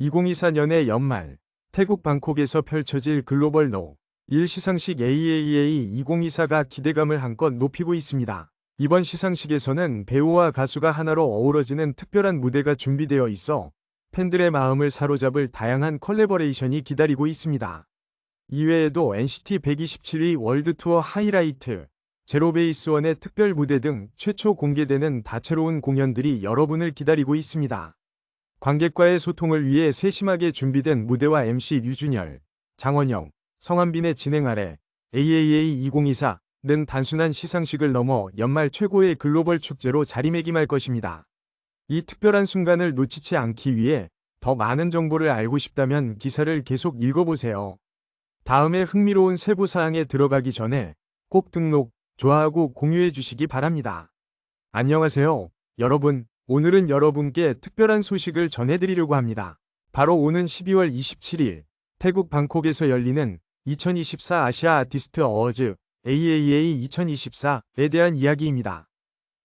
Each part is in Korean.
2024년의 연말 태국 방콕에서 펼쳐질 글로벌 노 1 시상식 AAA 2024가 기대감을 한껏 높이고 있습니다. 이번 시상식에서는 배우와 가수가 하나로 어우러지는 특별한 무대가 준비되어 있어 팬들의 마음을 사로잡을 다양한 컬래버레이션이 기다리고 있습니다. 이외에도 NCT 127위 월드 투어 하이라이트, 제로베이스원의 특별 무대 등 최초 공개되는 다채로운 공연들이 여러분을 기다리고 있습니다. 관객과의 소통을 위해 세심하게 준비된 무대와 MC 류준열, 장원영, 성한빈의 진행 아래 AAA 2024는 단순한 시상식을 넘어 연말 최고의 글로벌 축제로 자리매김할 것입니다. 이 특별한 순간을 놓치지 않기 위해 더 많은 정보를 알고 싶다면 기사를 계속 읽어보세요. 다음에 흥미로운 세부 사항에 들어가기 전에 꼭 등록, 좋아하고 공유해 주시기 바랍니다. 안녕하세요, 여러분. 오늘은 여러분께 특별한 소식을 전해드리려고 합니다. 바로 오는 12월 27일 태국 방콕에서 열리는 2024 아시아 아티스트 어워즈 AAA 2024에 대한 이야기입니다.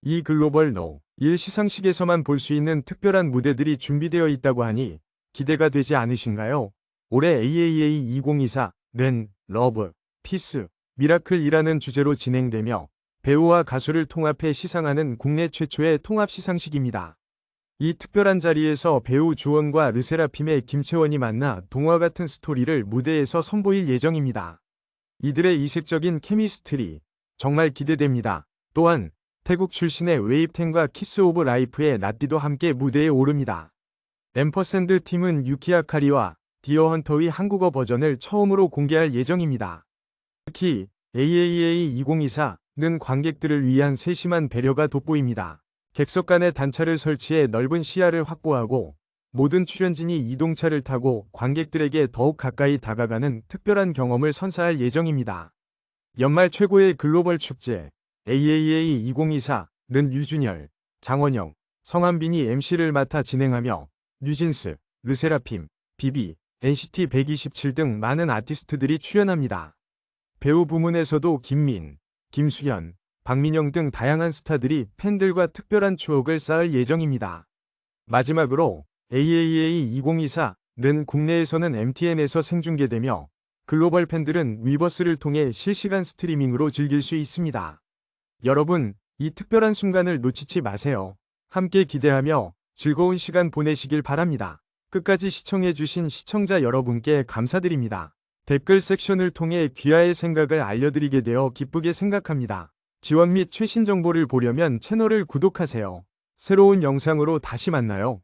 이 글로벌 노, 1 시상식에서만 볼 수 있는 특별한 무대들이 준비되어 있다고 하니 기대가 되지 않으신가요? 올해 AAA 2024 는 러브, 피스, 미라클이라는 주제로 진행되며 배우와 가수를 통합해 시상하는 국내 최초의 통합 시상식입니다. 이 특별한 자리에서 배우 주원과 르세라핌의 김채원이 만나 동화 같은 스토리를 무대에서 선보일 예정입니다. 이들의 이색적인 케미스트리 정말 기대됩니다. 또한 태국 출신의 웨이브텐과 키스 오브 라이프의 나띠도 함께 무대에 오릅니다. 엠퍼샌드 팀은 유키아 카리와 디어 헌터의 한국어 버전을 처음으로 공개할 예정입니다. 특히 AAA 2024 는 관객들을 위한 세심한 배려가 돋보입니다. 객석 간의 단차를 설치해 넓은 시야를 확보하고 모든 출연진이 이동차를 타고 관객들에게 더욱 가까이 다가가는 특별한 경험을 선사할 예정입니다. 연말 최고의 글로벌 축제 AAA 2024는 유준열, 장원영, 성한빈이 MC를 맡아 진행하며 뉴진스, 르세라핌, 비비, NCT 127 등 많은 아티스트들이 출연합니다. 배우 부문에서도 김민, 김수현, 박민영 등 다양한 스타들이 팬들과 특별한 추억을 쌓을 예정입니다. 마지막으로 AAA 2024는 국내에서는 MTN에서 생중계되며 글로벌 팬들은 위버스를 통해 실시간 스트리밍으로 즐길 수 있습니다. 여러분, 이 특별한 순간을 놓치지 마세요. 함께 기대하며 즐거운 시간 보내시길 바랍니다. 끝까지 시청해주신 시청자 여러분께 감사드립니다. 댓글 섹션을 통해 귀하의 생각을 알려드리게 되어 기쁘게 생각합니다. 지원 및 최신 정보를 보려면 채널을 구독하세요. 새로운 영상으로 다시 만나요.